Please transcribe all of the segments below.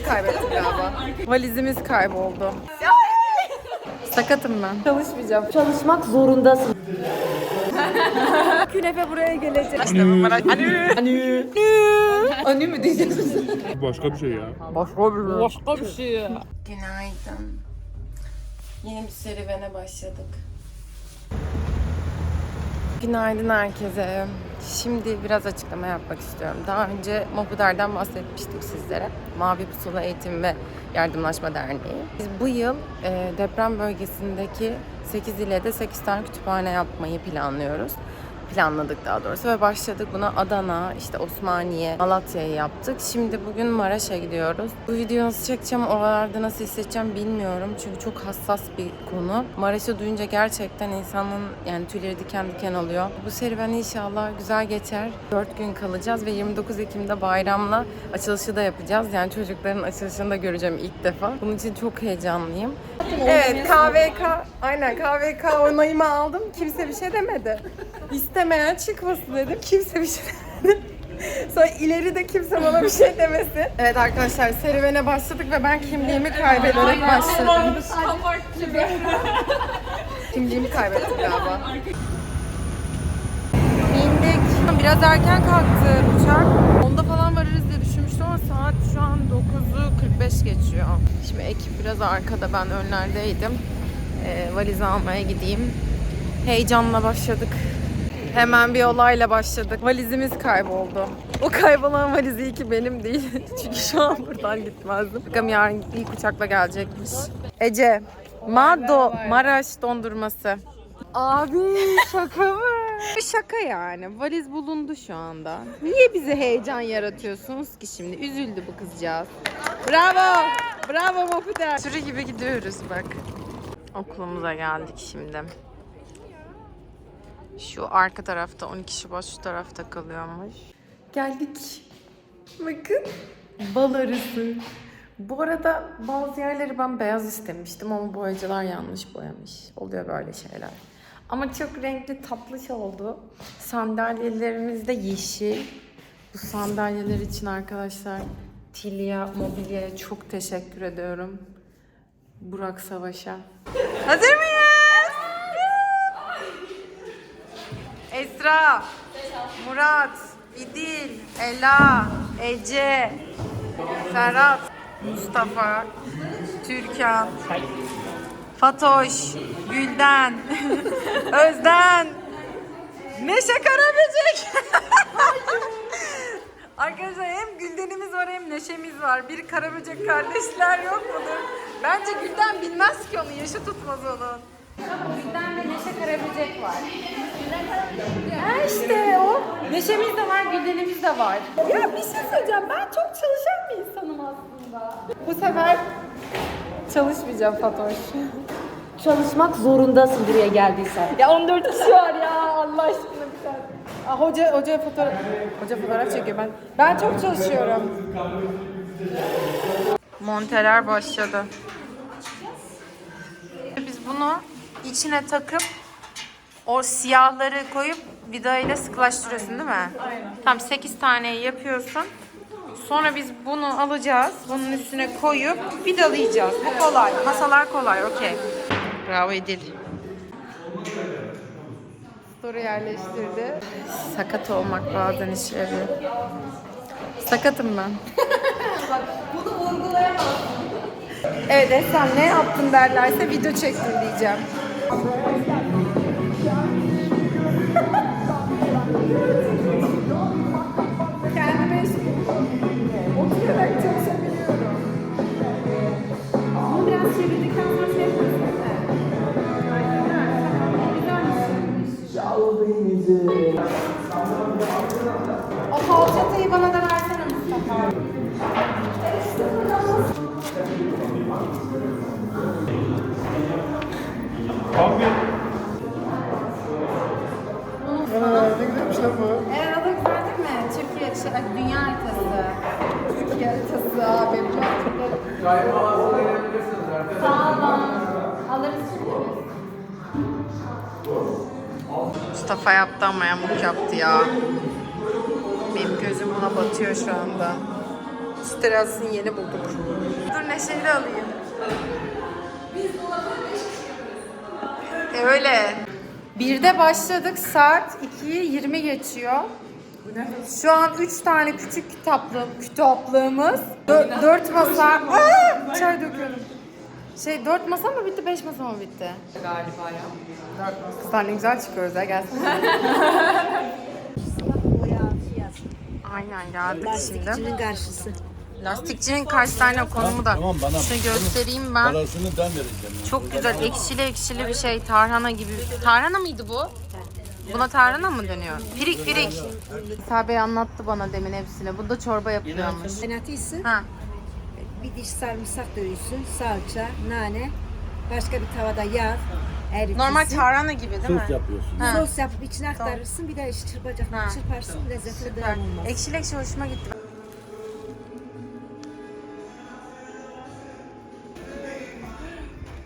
Kimliğimi kaybettim galiba. Valizimiz kayboldu. Sakatım ben. Çalışmayacağım. Çalışmak zorundasın. Künefe buraya gelecek. İşte bu Maraş. Anü. Anü. Anü mü diyeceğiz? Başka bir şey ya. Başka bir Başka bir şey ya. Günaydın. Yeni bir serüvene başladık. Günaydın herkese. Şimdi biraz açıklama yapmak istiyorum. Daha önce Mobudar'dan bahsetmiştik sizlere. Mavi Pusula Eğitim ve Yardımlaşma Derneği. Biz bu yıl e, deprem bölgesindeki 8 ilede 8 tane kütüphane yapmayı planlıyoruz planladık daha doğrusu ve başladık buna Adana, işte Osmaniye, Malatya'yı yaptık. Şimdi bugün Maraş'a gidiyoruz. Bu videoyu nasıl çekeceğim, oralarda nasıl hissedeceğim bilmiyorum. Çünkü çok hassas bir konu. Maraş'ı duyunca gerçekten insanın yani tüyleri diken diken oluyor. Bu serüven inşallah güzel geçer. 4 gün kalacağız ve 29 Ekim'de bayramla açılışı da yapacağız. Yani çocukların açılışını da göreceğim ilk defa. Bunun için çok heyecanlıyım. Evet KVK, aynen KVK onayımı aldım. Kimse bir şey demedi. İstemeyen çıkmasın dedim. Kimse bir şey demedi. Sonra ileri de kimse bana bir şey demesin. Evet arkadaşlar serüvene başladık ve ben kimliğimi kaybederek başladım. Kimliğimi kaybettim galiba. İndik. Biraz erken kalktı uçak. Onda falan varırız diye düşünmüştüm ama saat şu an 9'u 45 geçiyor. Şimdi ekip biraz arkada ben önlerdeydim. Ee, valizi almaya gideyim. Heyecanla başladık. Hemen bir olayla başladık. Valizimiz kayboldu. O kaybolan valiz iyi ki benim değil. Çünkü şu an buradan gitmezdim. Bakalım yarın ilk uçakla gelecekmiş. Ece, Mado, Maraş dondurması. Abi şaka mı? Bu şaka yani. Valiz bulundu şu anda. Niye bize heyecan yaratıyorsunuz ki şimdi? Üzüldü bu kızcağız. Bravo. Bravo Mopuder. Sürü gibi gidiyoruz bak. Okulumuza geldik şimdi. Şu arka tarafta 12 Şubat şu tarafta kalıyormuş. Geldik. Bakın. Bal arısı. Bu arada bazı yerleri ben beyaz istemiştim ama boyacılar yanlış boyamış. Oluyor böyle şeyler. Ama çok renkli tatlış oldu. Sandalyelerimiz de yeşil. Bu sandalyeler için arkadaşlar Tilya Mobilya'ya çok teşekkür ediyorum. Burak Savaş'a. Hazır mıyız? Esra, Murat, İdil, Ela, Ece, Ferhat, Mustafa, Türkan, Fatoş, Gülden, Özden, Neşe Karaböcek. Arkadaşlar hem Gülden'imiz var hem Neşe'miz var. Bir Karaböcek kardeşler yok mudur? Bence Gülden bilmez ki onu, yaşı tutmaz onun. Gülden ve Neşe Karaböcek var. Ha işte o. Neşemiz de var, Gülden'imiz de var. Ya bir şey söyleyeceğim. Ben çok çalışan bir insanım aslında. Bu sefer çalışmayacağım Fatoş. Çalışmak zorundasın buraya geldiysen. Ya 14 kişi var ya Allah aşkına bir tane. Aa, hoca hoca fotoğraf hoca fotoğraf çekiyor ben. Ben çok çalışıyorum. Monteler başladı. Biz bunu içine takıp o siyahları koyup vidayla sıkılaştırıyorsun değil mi? Aynen. Tam 8 tane yapıyorsun. Sonra biz bunu alacağız. Bunun üstüne koyup vidalayacağız. Bu kolay. Masalar kolay. Okey. Bravo Edil. Soru yerleştirdi. Sakat olmak bazen işe yarıyor. Sakatım ben. Bunu vurgulayamazsın. Evet Esen ne yaptın derlerse video çektim diyeceğim. Falçatayı bana da versene Mustafa. Abi. Ne güzelmiş lan bu. Evet adı güzel değil mi? Türkiye, şey, dünya haritası. Türkiye haritası abi. Bu hatırlarım. Sağ olun. Alırız şimdi Mustafa yaptı ama yamuk yaptı ya. Ona batıyor şu anda. Su terasını yeni bulduk. Dur Neşe'yi de alayım. E öyle. Birde başladık. Saat 2'yi 20 geçiyor. Şu an 3 tane küçük kitaplı, kitaplığımız. 4 masa. Aa, çay döküyorum. Şey 4 masa mı bitti, 5 masa mı bitti? Galiba ya. 4 masa. Kızlar ne güzel çıkıyoruz ya gelsin. Aynen geldik şimdi. Lastikçinin karşısı. Lastikçinin kaç tane konumu da Tamam, bana- şunu göstereyim ben. Parasını ben vereceğim. Çok güzel ekşili ekşili bir şey tarhana gibi. Tarhana mıydı bu? Buna tarhana mı dönüyor? Pirik pirik. İsa Bey anlattı bana demin hepsini. Bunda çorba yapıyormuş. Senatisi Ha. bir diş sarımsak dövüsün, salça, nane, başka bir tavada yağ, eritirsin. Normal tarhana gibi değil mi? Sos yapıyorsun. Ha. Sos yapıp içine aktarırsın, bir de çırpacak, Ha. çırparsın, lezzetli Süper. devam olmaz. Ekşili ekşi hoşuma gitti.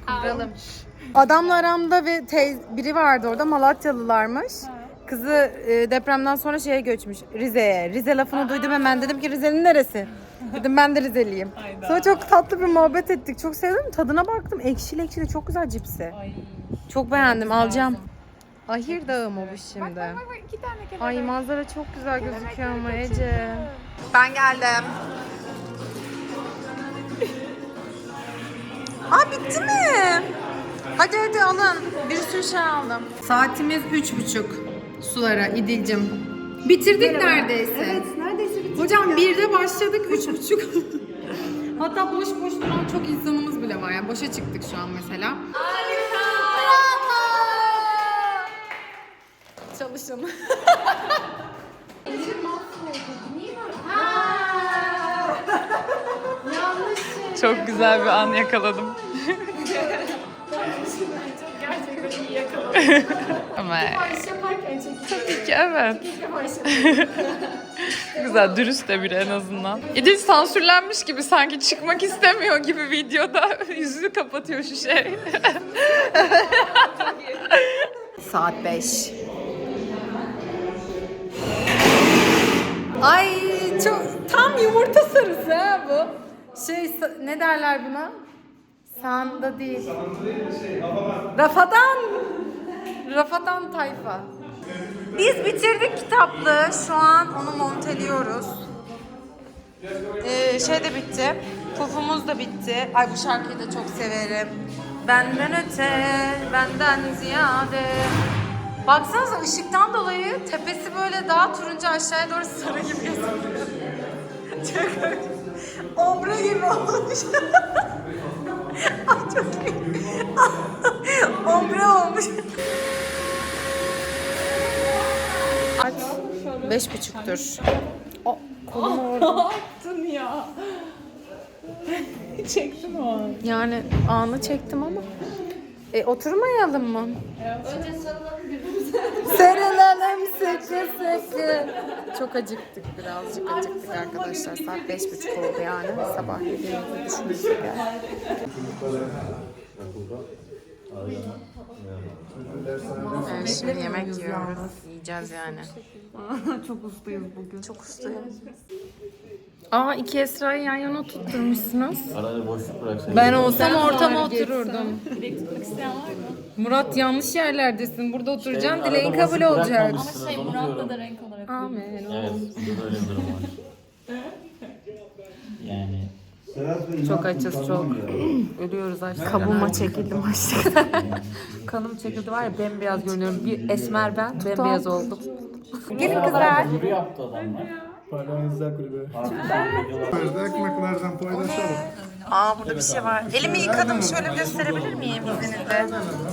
Kıvralım. Adamla aramda ve teyz, biri vardı orada Malatyalılarmış. Kızı e, depremden sonra şeye göçmüş Rize'ye. Rize lafını duydum hemen dedim ki Rize'nin neresi? Dedim ben de Rizeliyim. Sonra çok tatlı bir muhabbet ettik. Çok sevdim. Tadına baktım. Ekşili ekşili çok güzel cipsi. Çok beğendim. Alacağım. Ahir Dağı mı bu şimdi? Ay manzara çok güzel gözüküyor ama Ece. Ben geldim. Aa bitti mi? Hadi hadi alın. Bir sürü şey aldım. Saatimiz üç buçuk. Sulara İdil'cim. Bitirdik neredeyse. Evet neredeyse bitirdik. Hocam birde başladık üç buçuk. Hatta boş boş duran çok insanımız bile var. Yani boşa çıktık şu an mesela. Çalışın. Çok güzel bir an yakaladım. Ama tabii ki evet. güzel, dürüst de biri en azından. İdil sansürlenmiş gibi sanki çıkmak istemiyor gibi videoda yüzünü kapatıyor şu şey. Saat 5. Ay çok tam yumurta sarısı ha bu. Şey sa- ne derler buna? Sanda değil. Rafadan. Rafadan tayfa. Biz bitirdik kitaplığı. Şu an onu monteliyoruz. Ee, şey de bitti. Pufumuz da bitti. Ay bu şarkıyı da çok severim. Benden öte, benden ziyade. Baksanıza ışıktan dolayı tepesi böyle daha turuncu aşağıya doğru sarı gibi gözüküyor. Çok Ombre gibi olmuş. Ay çok iyi. Ombre olmuş. Aç. Beş buçuktur. O, kolum orada. Çektim o an. Yani anı çektim ama. E, oturmayalım mı? Sarılalım sıkı sıkı. Çok acıktık birazcık acıktık arkadaşlar. Saat beş buçuk oldu yani. Sabah yediğimizi düşünmüştük yani. Evet, şimdi yemek yiyoruz. Yiyeceğiz yani. Çok ustayız bugün. Çok ustayız. Aa iki Esra'yı yan yana tutturmuşsunuz. Arada boşluk bıraksaydın. Ben olsam ortama otururdum. Murat yanlış yerlerdesin. Burada oturacaksın. Dileğin kabul olacak. Şey Murat'la da renk olarak. Amin. Evet, burada öyle bir durum var. Yani Çok açız çok. Ölüyoruz aç. Kabuğuma çekildim açlıktan. Kanım çekildi var ya bembeyaz görünüyorum. Bir esmer ben bembeyaz oldum. Gelin kızlar. yürü yaptı adamlar. Parlamenter kulübü. Ekmeklerden paylaşalım. Aa burada bir şey var. Elimi yıkadım. Şöyle gösterebilir miyim izninizle?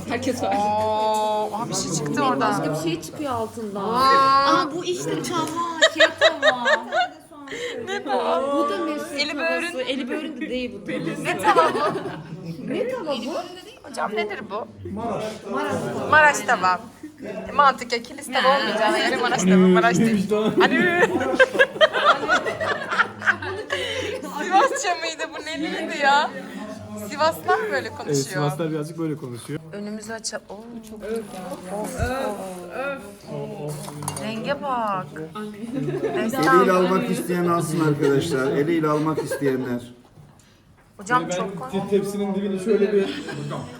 Herkes var. Oo, aa, bir şey çıktı oradan. Bir şey çıkıyor altından. Aa, Bu işte tava, şey tava. ne bu? Bu da Mesut Eli tavası. böğrün. Eli böğrün de değil bu. Ne tava bu? ne tava bu? Hocam nedir bu? Maraş. Maraş tava. E, mantıken kilis tava olmayacağına göre Maraş tava. Maraş değil. Hani Sivasça mıydı bu? Neliydi ya? Sivaslılar böyle Evet, konuşuyor. Sivaslar birazcık böyle konuşuyor. Önümüzü aç. Oo çok güzel. Of, of. Renge bak. Eliyle almak isteyen alsın arkadaşlar. Eliyle almak isteyenler. Hocam çok te- tepsinin dibini şöyle bir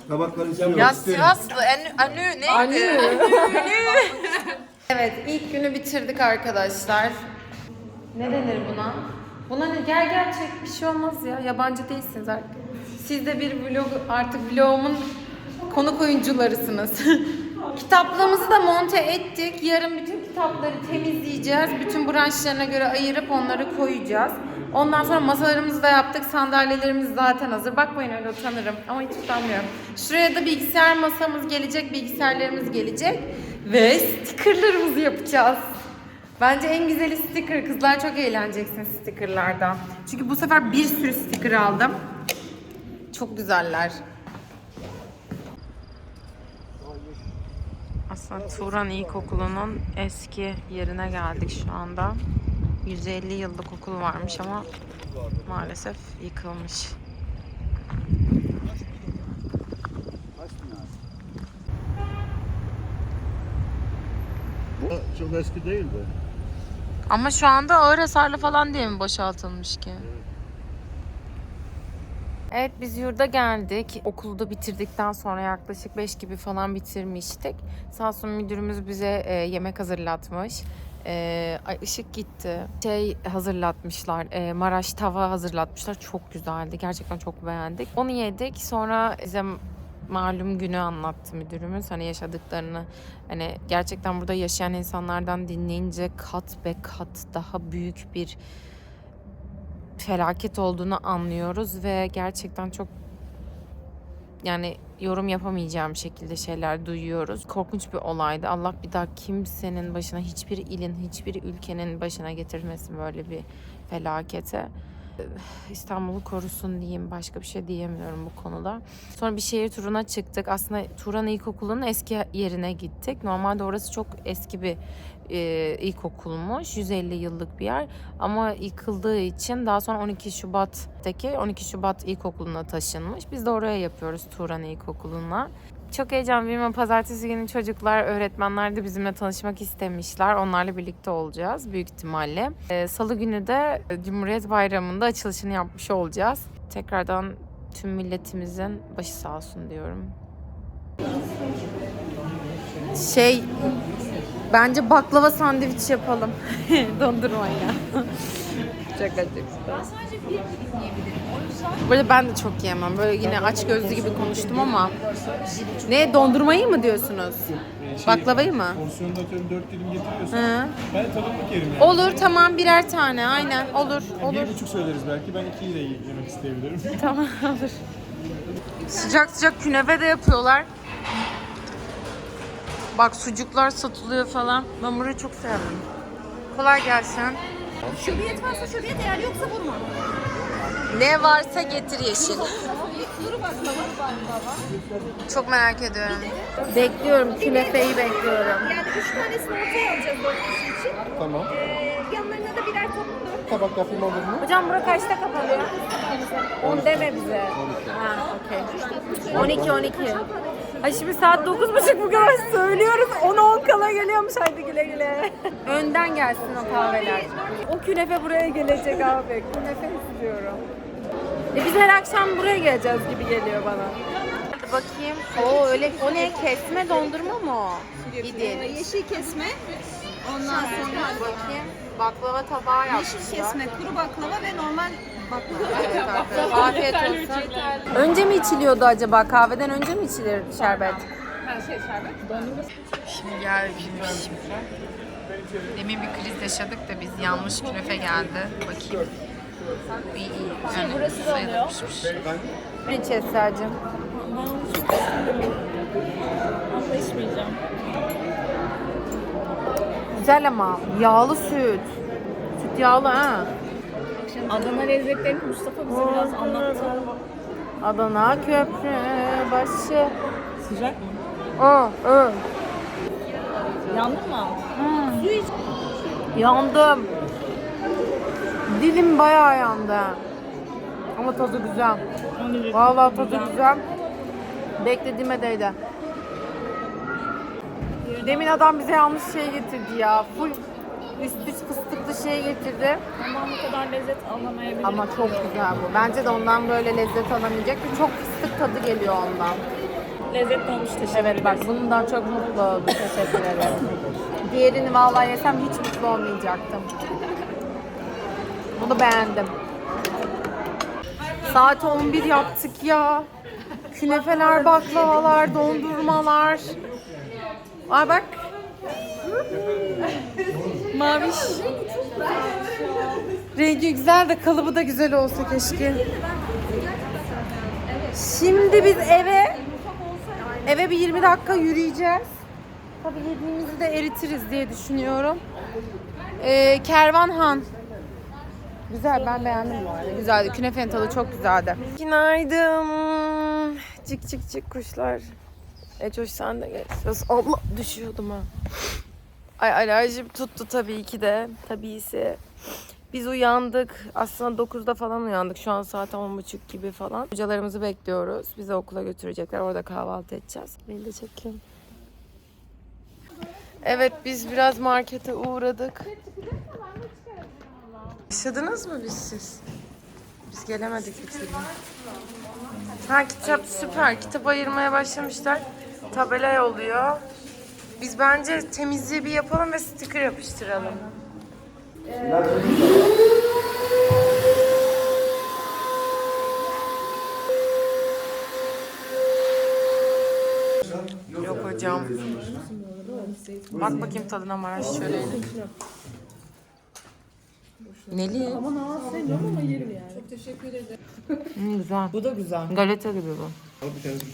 Tabakları istiyorum. Ya Sivaslı en, anü neydi? Evet, ilk günü bitirdik arkadaşlar. Ne denir buna? Buna ne? Gel gel çek bir şey olmaz ya. Yabancı değilsiniz artık. Siz de bir vlog, artık vlogumun konuk oyuncularısınız. Kitaplığımızı da monte ettik. Yarın bütün kitapları temizleyeceğiz. Bütün branşlarına göre ayırıp onları koyacağız. Ondan sonra masalarımızı da yaptık. Sandalyelerimiz zaten hazır. Bakmayın öyle utanırım ama hiç utanmıyorum. Şuraya da bilgisayar masamız gelecek, bilgisayarlarımız gelecek. Ve stickerlarımızı yapacağız. Bence en güzeli sticker. Kızlar çok eğleneceksin stickerlardan. Çünkü bu sefer bir sürü sticker aldım. Çok güzeller. Aslında Turan İlkokulu'nun eski yerine geldik şu anda. 150 yıllık okul varmış ama maalesef yıkılmış. Çok eski değil de. Ama şu anda ağır hasarlı falan diye mi boşaltılmış ki? Evet biz yurda geldik. Okulu da bitirdikten sonra yaklaşık 5 gibi falan bitirmiştik. Sağ müdürümüz bize e, yemek hazırlatmış. E, ay ışık gitti. Şey hazırlatmışlar. e, Maraş tava hazırlatmışlar. Çok güzeldi. Gerçekten çok beğendik. Onu yedik. Sonra bize malum günü anlattı müdürümüz. Hani yaşadıklarını hani gerçekten burada yaşayan insanlardan dinleyince kat be kat daha büyük bir felaket olduğunu anlıyoruz ve gerçekten çok yani yorum yapamayacağım şekilde şeyler duyuyoruz. Korkunç bir olaydı. Allah bir daha kimsenin başına, hiçbir ilin, hiçbir ülkenin başına getirmesin böyle bir felakete. İstanbul'u korusun diyeyim. Başka bir şey diyemiyorum bu konuda. Sonra bir şehir turuna çıktık. Aslında Turan İlkokulu'nun eski yerine gittik. Normalde orası çok eski bir e, ilkokulmuş. 150 yıllık bir yer. Ama yıkıldığı için daha sonra 12 Şubat'taki 12 Şubat İlkokulu'na taşınmış. Biz de oraya yapıyoruz Turan İlkokulu'na. Çok heyecanlıyım ama pazartesi günü çocuklar, öğretmenler de bizimle tanışmak istemişler. Onlarla birlikte olacağız büyük ihtimalle. Ee, Salı günü de Cumhuriyet Bayramı'nda açılışını yapmış olacağız. Tekrardan tüm milletimizin başı sağ olsun diyorum. Şey, bence baklava sandviç yapalım. Dondurmayla. çok acık. Böyle ben de çok yiyemem. Böyle yine aç gözlü gibi konuştum ama. Ne dondurmayı mı diyorsunuz? Baklavayı mı? porsiyonda atıyorum 4 dilim getiriyorsun. Hı. Ben tadımlık yerim yani. Olur tamam birer tane aynen olur olur. Bir buçuk söyleriz belki. Ben ikiyi de yemek isteyebilirim. Tamam olur. Sıcak sıcak künefe de yapıyorlar. Bak sucuklar satılıyor falan. Ben burayı çok sevdim. Kolay gelsin. Şöbiyet varsa şöbiyet eğer yoksa vurma. Ne varsa getir yeşil. Çok merak ediyorum. Bekliyorum. Künefeyi bekliyorum. Yani üç tanesini ortaya alacağız dört kişi için. tamam. Ee, yanlarına da birer toplu. Tabak yapayım olur mu? Hocam bura kaçta kapanıyor? 10 deme bize. Ha, okey. 12 12. Ay şimdi saat 9.30 bu kadar söylüyoruz. 10'a 10 kala geliyormuş haydi güle güle. Önden gelsin o kahveler. O künefe buraya gelecek abi. Künefe istiyorum. E biz her akşam buraya geleceğiz gibi geliyor bana. Bakayım. Oo öyle o ne kesme dondurma mı o? İdil. Yeşil kesme. Ondan sonra Bakayım. Baklava tabağı yapmışlar. yeşil kesme, kuru baklava ve normal baklava. Afiyet olsun. Önce mi içiliyordu acaba? Kahveden önce mi içilir şerbet? Şimdi geldik şimdi. Demin bir kriz yaşadık da biz yanlış künefe geldi. Bakayım. İyi iyi. Yani burası da sayılırmışmış. Ne içeceğiz Sercim? Güzel ama yağlı süt. Süt yağlı ha. Adana lezzetlerini Mustafa bize biraz anlattı. Adana köprü başı. Sıcak mı? O, o. Yandın mı? Yandım. Dilim bayağı yandı. Ama tadı güzel. Vallahi tadı güzel. Beklediğime değdi. Demin adam bize yanlış şey getirdi ya. Full üst üst fıstıklı şey getirdi. Ondan bu kadar lezzet alamayabilirim. Ama çok güzel bu. Bence de ondan böyle lezzet alamayacak. Bir çok fıstık tadı geliyor ondan. Lezzet olmuş teşekkür Evet bak bundan çok mutlu oldum. Teşekkür ederim. Diğerini vallahi yesem hiç mutlu olmayacaktım. Bunu beğendim. Saat 11 yaptık ya. Künefeler, baklavalar, dondurmalar. Ay bak. Maviş. Rengi güzel de kalıbı da güzel olsa keşke. Şimdi biz eve eve bir 20 dakika yürüyeceğiz. Tabii yediğimizi de eritiriz diye düşünüyorum. Ee, Kervanhan. Güzel ben beğendim bu arada. Güzeldi. Künefenin tadı çok güzeldi. Günaydın. Çık çık çık kuşlar. Ecoş sen de geçiyorsun. Allah düşüyordum ha. Ay alerjim tuttu tabii ki de. Tabii ise. Biz uyandık. Aslında 9'da falan uyandık. Şu an saat 10.30 gibi falan. Hocalarımızı bekliyoruz. Bizi okula götürecekler. Orada kahvaltı edeceğiz. Beni de çekeyim. Evet biz biraz markete uğradık. Yaşadınız mı biz siz? Biz gelemedik bir türlü. Ha kitap süper. Kitap ayırmaya başlamışlar. Tabela yolluyor. Biz bence temizliği bir yapalım ve sticker yapıştıralım. Yok hocam. Bak bakayım tadına Maraş şöyle. Neli? Ama ne sevmiyorum ama yerim yani. Çok teşekkür ederim. güzel. Bu da güzel. Galeta gibi bu.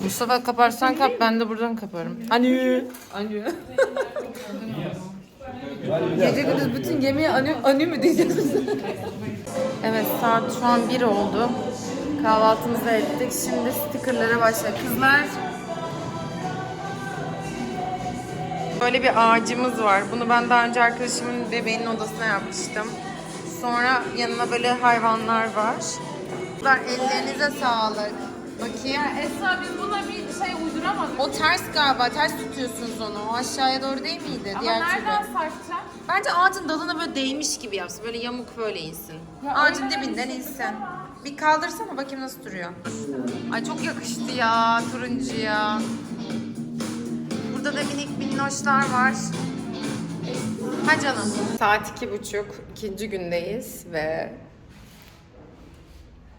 Mustafa kaparsan kap ben de buradan kaparım. Hani? Anü. Gece gündüz bütün yemeğe anü, anü mü diyeceğiz? Evet saat şu an 1 oldu. Kahvaltımızı ettik. Şimdi stickerlara başla. Kızlar Böyle bir ağacımız var. Bunu ben daha önce arkadaşımın bebeğinin odasına yapmıştım. Sonra yanına böyle hayvanlar var. Kızlar ellerinize sağlık. Bakayım. Esra biz buna bir şey uyduramadık. O ters galiba. Ters tutuyorsunuz onu. O aşağıya doğru değil miydi? Diğer türlü. sarkacak? Bence ağacın dalına böyle değmiş gibi yapsın. Böyle yamuk böyle insin. ağacın dibinden insin. Bir kaldırsana bakayım nasıl duruyor. Ay çok yakıştı ya turuncuya. Burada da minik minnoşlar var. Ha canım. Saat iki buçuk. ikinci gündeyiz ve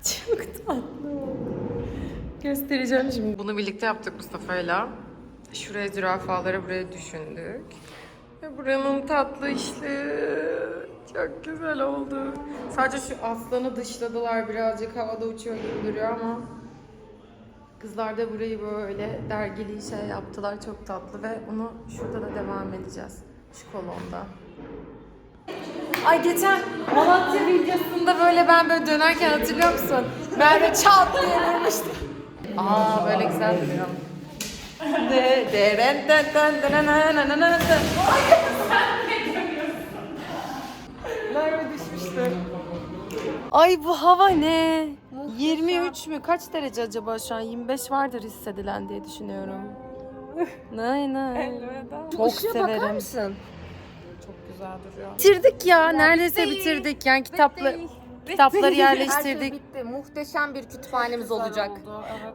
çok tatlı. Göstereceğim şimdi. Bunu birlikte yaptık Mustafa'yla. Şuraya zürafaları buraya düşündük. Ve buranın tatlı işleri çok güzel oldu. Sadece şu aslanı dışladılar birazcık havada uçuyor gibi duruyor ama kızlar da burayı böyle dergili şey yaptılar çok tatlı ve onu şurada da devam edeceğiz şu kolonda. Ay geçen Malatya videosunda böyle ben böyle dönerken hatırlıyor musun? Ben de çat diye vurmuştum. Aa böyle güzel duruyor. De de ren ten ten ten na na na na ten. Merve. Ay bu hava ne? 23 mü? Kaç derece acaba şu an? 25 vardır hissedilen diye düşünüyorum. Nay nay. Çok Işığa bakar mısın? Çok güzel duruyor. Bitirdik ya. Neredeyse bitirdik. Yani kitapla kitapları yerleştirdik. bitti. Muhteşem bir kütüphanemiz olacak.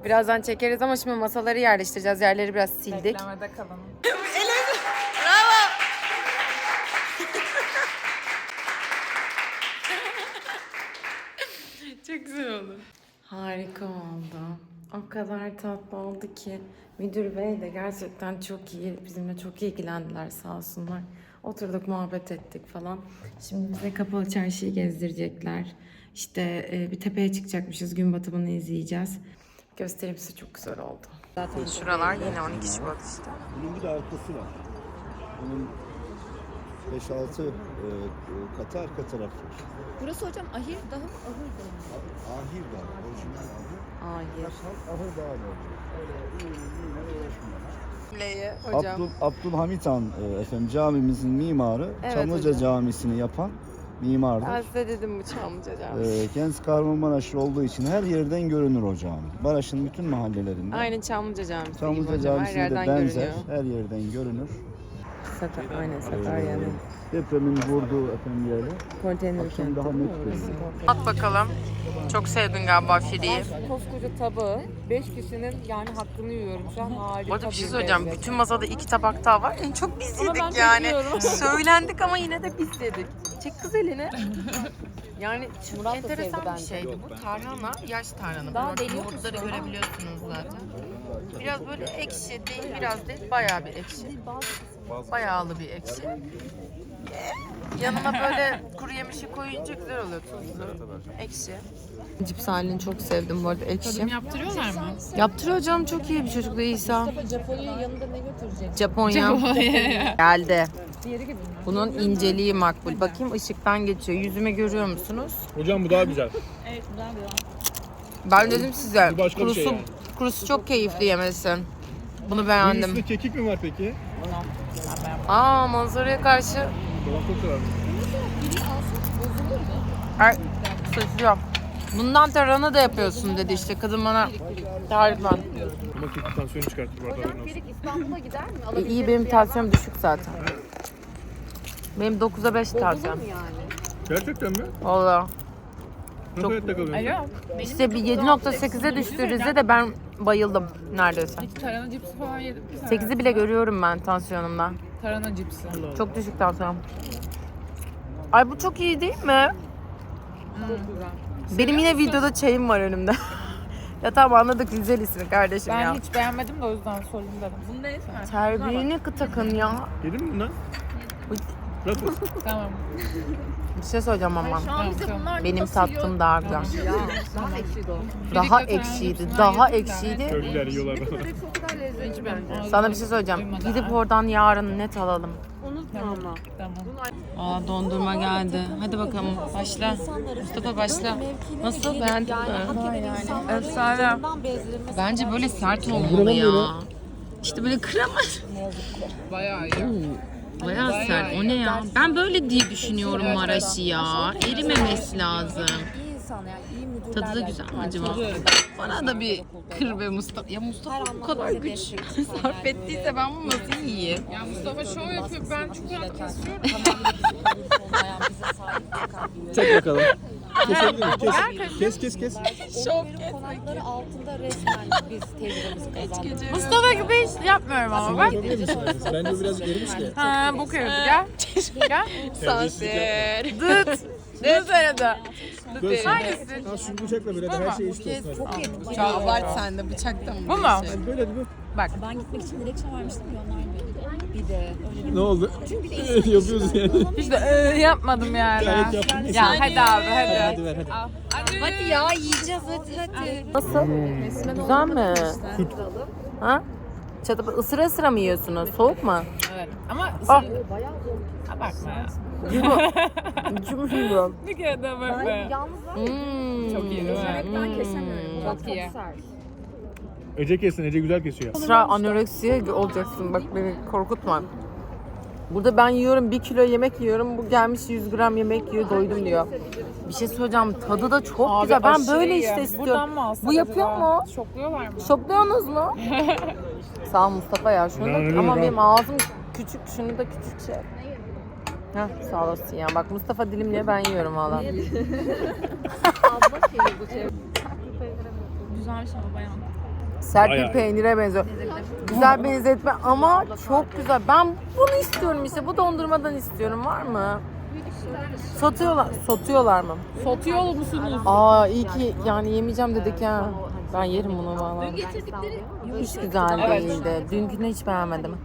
Birazdan çekeriz ama şimdi masaları yerleştireceğiz. Yerleri biraz sildik. Beklemede kalalım. Çok güzel oldu. Harika oldu. O kadar tatlı oldu ki. Müdür bey de gerçekten çok iyi. Bizimle çok ilgilendiler sağ olsunlar. Oturduk muhabbet ettik falan. Şimdi bize kapalı çarşıyı gezdirecekler. İşte e, bir tepeye çıkacakmışız. Gün batımını izleyeceğiz. Göstereyim size çok güzel oldu. Zaten şuralar yine 12 Şubat işte. Bunun bir de arkası var. Bunun 5-6 e, katı arka taraf var. Burası hocam ahir daha mı ahır daha mı? Ahir Dağı, orijinal ahir. Hayır. Ahır Dağı da oluyor. Öyle iğne iğne uğraşmıyorlar. Leyi hocam. Abdül, Abdülhamit Han e, efendim camimizin mimarı Evet Çamlıca hocam. Camisi'ni yapan mimardır. Ben size dedim bu Çamlıca'dan. Ee, kendisi Kahramanmaraşlı olduğu için her yerden görünür o cami. Maraş'ın bütün mahallelerinde. Aynen Çamlıca Camisi Çamlıca Camisi'ne de yerden benzer. görünüyor. Her yerden görünür. Satar, aynen Sakarya'nın. depremin vurduğu efendim yerler. Konteyner Akşam daha net görünüyor. At bakalım. Çok sevdin galiba Firi'yi. Koskoca tabağı 5 kişinin yani hakkını yiyorum şu an harika Bu arada bir şey söyleyeceğim. lezzet. Bütün masada iki tabak daha var. En çok biz Ama yedik yani. Söylendik ama yine de biz yedik. Çek kız elini. Yani Murat da enteresan sevdi bir bence. şeydi. Bu tarhana, yaş tarhana. Daha Daha deniyor Yoğurtları musun? görebiliyorsunuz zaten. Biraz böyle ekşi değil, biraz değil. Bayağı bir ekşi. Bayağılı bir ekşi. Yanına böyle kuru yemişi koyunca güzel oluyor. Tuzlu, ekşi. Cips halini çok sevdim bu arada ekşi. Yaptırıyorlar mı? Yaptırıyor canım çok iyi bir çocuk da İsa. Japonya'yı yanında ne götürecek? Japonya. Geldi. Bunun inceliği makbul. Bakayım ışıktan geçiyor. Yüzüme görüyor musunuz? Hocam bu daha güzel. Evet güzel bir Ben dedim size. Bu başka bir kurusu, şey yani. kurusu çok keyifli yemesi. Bunu Bunun beğendim. üstünde kekik mi var peki? Aa manzaraya karşı. Çok. Ay sıçrıyor. Bundan tarhana da yapıyorsun dedi işte kadın bana tarif var. Ama kekik tansiyonu çıkarttı bu arada. haberin olsun. İstanbul'a gider mi? E, iyi benim tansiyonum düşük zaten. Benim 9'a 5 tansiyon. Gerçekten mi? Valla. Nasıl hayatta kalıyorsun? Alo. İşte bir 7.8'e düştü Rize de ben bayıldım neredeyse. Tarhana cipsi falan yedim sen? 8'i bile görüyorum ben tansiyonumda. Tarhana cipsi. Çok düşük tansiyon. Ay bu çok iyi değil mi? Benim yine videoda çayım var önümde. ya tamam anladık Rizelisin kardeşim Ben ya. hiç beğenmedim de o yüzden sorayım dedim. Bunu ne Terbiyeni takın ya. Yedin mi bundan? Uy. Nasıl? Tamam. Bir şey söyleyeceğim ama. Tamam. Benim tattığım daha güzel. Daha ekşiydi o. Daha Birlikte ekşiydi. Daha cipsinden ekşiydi. Köylüler yiyorlar bana. Sana bir şey söyleyeceğim. Gidip oradan yarın net alalım. Unutma ama. Tamam. Aa dondurma geldi. Hadi bakalım başla. Mustafa başla. Nasıl beğendin mi? Efsane. Bence böyle sert olmalı ya. İşte böyle krema. Bayağı iyi. Bayağı sert. O ne ya? Ben böyle diye düşünüyorum Maraş'ı ya. Erimemesi lazım. Tadı da güzel mi acaba? Bana da bir kır be Mustafa. Ya Mustafa bu kadar güç sarf ettiyse ben bunu nasıl yiyeyim? Ya Mustafa şov yapıyor. Ben çikolata kesiyorum. Çek bakalım. Kesebilir miyim? Kes. Kes kes kes. Konakları altında resmen biz tecrübemizi kazandık. Mustafa gibi hiç yapmıyorum ama bak. Bence o biraz erimiş de. Ha bu kırdı gel. Gel. Sansür. Dıt. Ne söyledi? Dur. Hangisi? Ha şu bıçakla beraber her şey olsun. hadi. Ya abart sen de bıçakta mı? Bu mu? Böyle hadi bu. Ben gitmek için dilekçe vermiştim ya onlar Bir de Ne oldu? Yapıyoruz yani. Hiç de "Ee" yapmadım yani. Gayet yaptın. Ya hadi abi hadi. Hadi ver hadi. Hadi ya yiyeceğiz hadi hadi. Nasıl? Güzel mi? Ha? Çatıp ısıra ısıra mı yiyorsunuz? Soğuk mu? Evet. Ama Ah. abartma ya. Cumhuriyet. Bir kere daha bak be. Hmm. Çok iyi değil mi? Hmm. Çok iyi. Ece kessin. Ece güzel kesiyor. Sıra anoreksiye olacaksın bak beni korkutma. Burada ben yiyorum bir kilo yemek yiyorum. Bu gelmiş 100 gram yemek yiyor doydum diyor. Bir şey söyleyeceğim tadı da çok Abi güzel. Ben aşırı böyle iyi. işte Buradan istiyorum. mı alsak Bu yapıyor acaba? mu? Şokluyorlar mı? Şokluyorsunuz mu? Sağ ol Mustafa ya. Şunu Ben da, ama mi? benim ağzım küçük. Şunu da küçük şey. Heh, sağ olasın ya. Bak Mustafa dilimliyor ben yiyorum valla. Güzelmiş ama bayan. Sert Bayağı bir peynire benziyor. Güzel benzetme ama çok güzel. Ben bunu istiyorum işte. Bu dondurmadan istiyorum. Var mı? Satıyorlar. Satıyorlar mı? Satıyor musunuz? Aa iyi ki yani yemeyeceğim dedik ya. Ben yerim bunu valla. Hiç güzel değildi. Dünkünü hiç beğenmedim.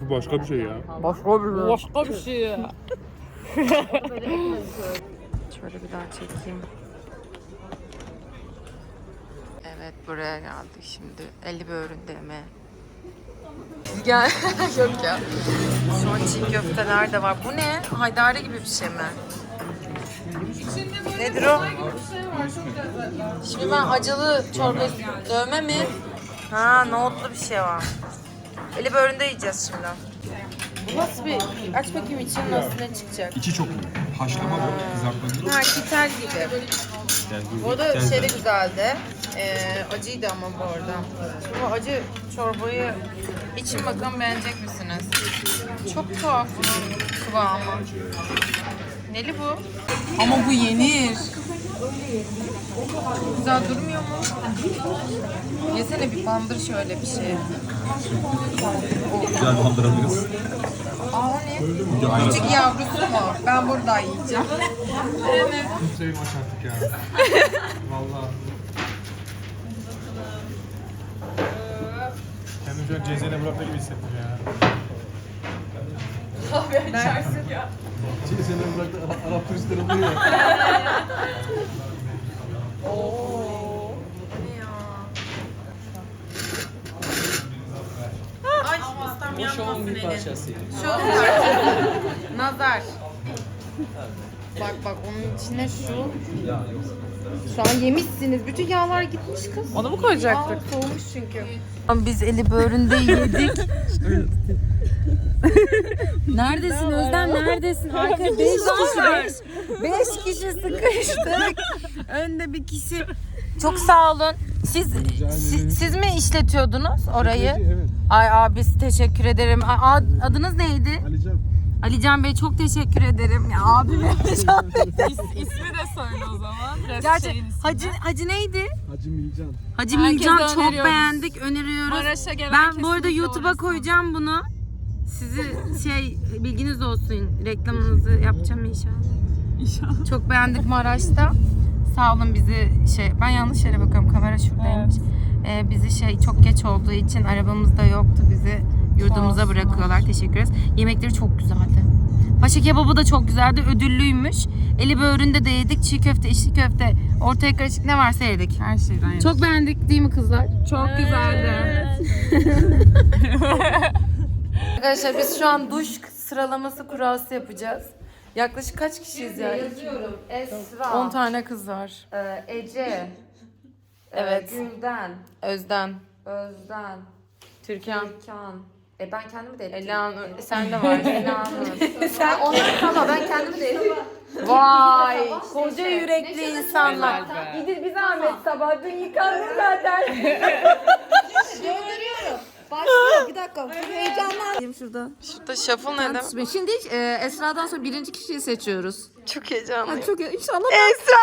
Bu başka bir şey ya. Başka bir Başka bir şey. Şöyle bir daha çekeyim. Evet buraya geldik şimdi. 50 böğründe mi? Gel. Yok ya. Şu an çiğ köfteler de var. Bu ne? Haydari gibi bir şey mi? Nedir o? Şimdi ben acılı çorba dövme mi? Ha nohutlu bir şey var. 50 böğründe yiyeceğiz şimdi. Bu nasıl bir... Aç bakayım içinin nasıl ne çıkacak. İçi çok iyi. Haşlama bu. Kızartma değil. Ha kitel gibi. Bu arada şey de güzeldi. Ee, acıydı ama bu arada. Şimdi bu acı çorbayı için bakalım beğenecek misiniz? Çok tuhaf bunun kıvamı. Neli bu? Ama bu yenir. Güzel durmuyor mu? Yesene bir bandır şöyle bir şey. Güzel bandırabiliriz. Aa o ne? Küçük yavrusu mu? Ben burada yiyeceğim. Kimseyi maç artık ya. Valla. Şu an cezene bırakma gibi hissettim ya. Dersin. Cezene bıraktı Arap, Arap turistler oluyor ya. Ay ustam yapmasın elin. Şu parçası. Nazar. Bak bak onun içine şu. Şu an yemişsiniz. Bütün yağlar gitmiş kız. Onu mu koyacaktık? Aa, soğumuş çünkü. Biz eli böğründe yedik. neredesin Özlem neredesin? Arka 5 kişi 5 5 kişi sıkıştık. Önde bir kişi. Çok sağ olun. Siz, siz, siz mi işletiyordunuz orayı? Evet. Ay abi teşekkür ederim. A- ad- adınız neydi? Alican. Alican Bey çok teşekkür ederim. Ya abim Alican Bey. İsmi de söyle o zaman. Biraz Gerçi Hacı, Hacı neydi? Hacı Milcan. Hacı Herkese Milcan çok öneriyoruz. beğendik, öneriyoruz. Maraş'a gelen Ben bu arada kesinlikle YouTube'a uğrasın. koyacağım bunu. Sizi şey bilginiz olsun. Reklamınızı yapacağım inşallah. İnşallah. Çok beğendik Maraş'ta. Sağ olun bizi şey ben yanlış yere bakıyorum kamera şuradaymış. Ee, bizi şey çok geç olduğu için arabamız da yoktu. Bizi yurdumuza bırakıyorlar. Teşekkür ederiz. Yemekleri çok güzeldi. Paşa kebabı da çok güzeldi. Ödüllüymüş. Eli böğründe de yedik. Çiğ köfte, içli köfte, ortaya karışık ne varsa yedik. Her şeyden yedik. Çok beğendik değil mi kızlar? çok güzeldi. Arkadaşlar biz şu an duş sıralaması kurası yapacağız. Yaklaşık kaç kişiyiz ya? Yazıyorum. Esra. 10 tane kız var. Ee, Ece. Evet. Ee, Gülden. Özden, Özden. Türkan, Türkan. E ben kendimi de ettim. Ela, sen de var. Elanur. Sen onları kalma ben kendimi de ettim. Vay, koca yürekli insanlar. Gidin bir zahmet sabah dün yıkandım zaten. Döndürüyorum. Başlıyor. Bir dakika. Heyecanlandım şurada. Şurada shuffle ne demek? Şimdi e, Esra'dan sonra birinci kişiyi seçiyoruz. Çok heyecanlıyım. Çok inşallah Esra!